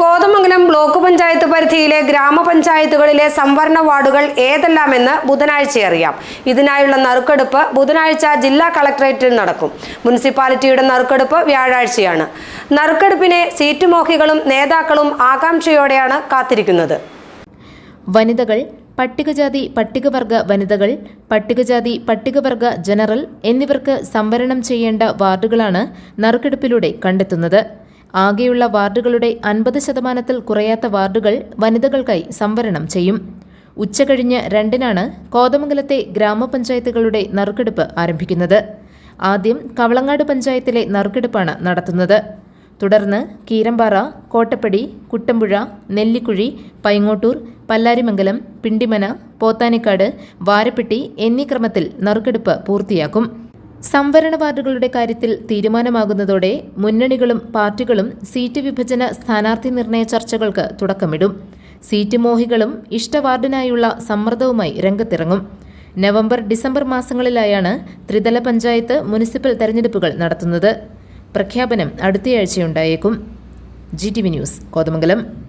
Kothamangalam block panchayat പരിധിയിലെ ഗ്രാമപഞ്ചായത്തുകളിലെ സംവരണ വാർഡുകൾ ഏതെല്ലാമെന്ന് ബുധനാഴ്ച അറിയാം ഇതിനായുള്ള നറുക്കെടുപ്പ് ബുധനാഴ്ച ജില്ലാ കളക്ടറേറ്റിൽ നടക്കും. മുനിസിപ്പാലിറ്റിയുടെ നറുക്കെടുപ്പ് വ്യാഴാഴ്ചയാണ്. നറുക്കെടുപ്പിനെ സീറ്റ് മോഹികളും നേതാക്കളും ആകാംക്ഷയോടെയാണ് കാത്തിരിക്കുന്നത്. വനിതകൾ പട്ടികജാതി പട്ടികവർഗ വനിതകൾ പട്ടികജാതി പട്ടികവർഗ ജനറൽ എന്നിവർക്ക് സംവരണം ചെയ്യേണ്ട വാർഡുകളാണ് നറുക്കെടുപ്പിലൂടെ കണ്ടെത്തുന്നത്. ആകെയുള്ള വാർഡുകളുടെ അൻപത് ശതമാനത്തിൽ കുറയാത്ത വാർഡുകൾ വനിതകൾക്കായി സംവരണം ചെയ്യും. ഉച്ചകഴിഞ്ഞ് രണ്ടിനാണ് കോതമംഗലത്തെ ഗ്രാമപഞ്ചായത്തുകളുടെ നറുക്കെടുപ്പ് ആരംഭിക്കുന്നത്. ആദ്യം കവളങ്ങാട് പഞ്ചായത്തിലെ നറുക്കെടുപ്പാണ് നടത്തുന്നത്. തുടർന്ന് കീരമ്പാറ കോട്ടപ്പടി കുട്ടമ്പുഴ നെല്ലിക്കുഴി പൈങ്ങോട്ടൂർ പല്ലാരിമംഗലം പിണ്ടിമന പോത്താനിക്കാട് വാരപ്പെട്ടി എന്നീ ക്രമത്തിൽ നറുക്കെടുപ്പ് പൂർത്തിയാക്കും. സംവരണ വാർഡുകളുടെ കാര്യത്തിൽ തീരുമാനമാകുന്നതോടെ മുന്നണികളും പാർട്ടികളും സീറ്റ് വിഭജന സ്ഥാനാർത്ഥി നിർണയ ചർച്ചകൾക്ക് തുടക്കമിടും. സീറ്റ് മോഹികളും ഇഷ്ടവാർഡിനായുള്ള സമ്മർദ്ദവുമായി രംഗത്തിറങ്ങും. നവംബർ ഡിസംബർ മാസങ്ങളിലായാണ് ത്രിതല പഞ്ചായത്ത് മുനിസിപ്പൽ തെരഞ്ഞെടുപ്പുകൾ നടത്തുന്നത്. പ്രഖ്യാപനം അടുത്തയാഴ്ചയുണ്ടായേക്കും. G T V news Kothamangalam.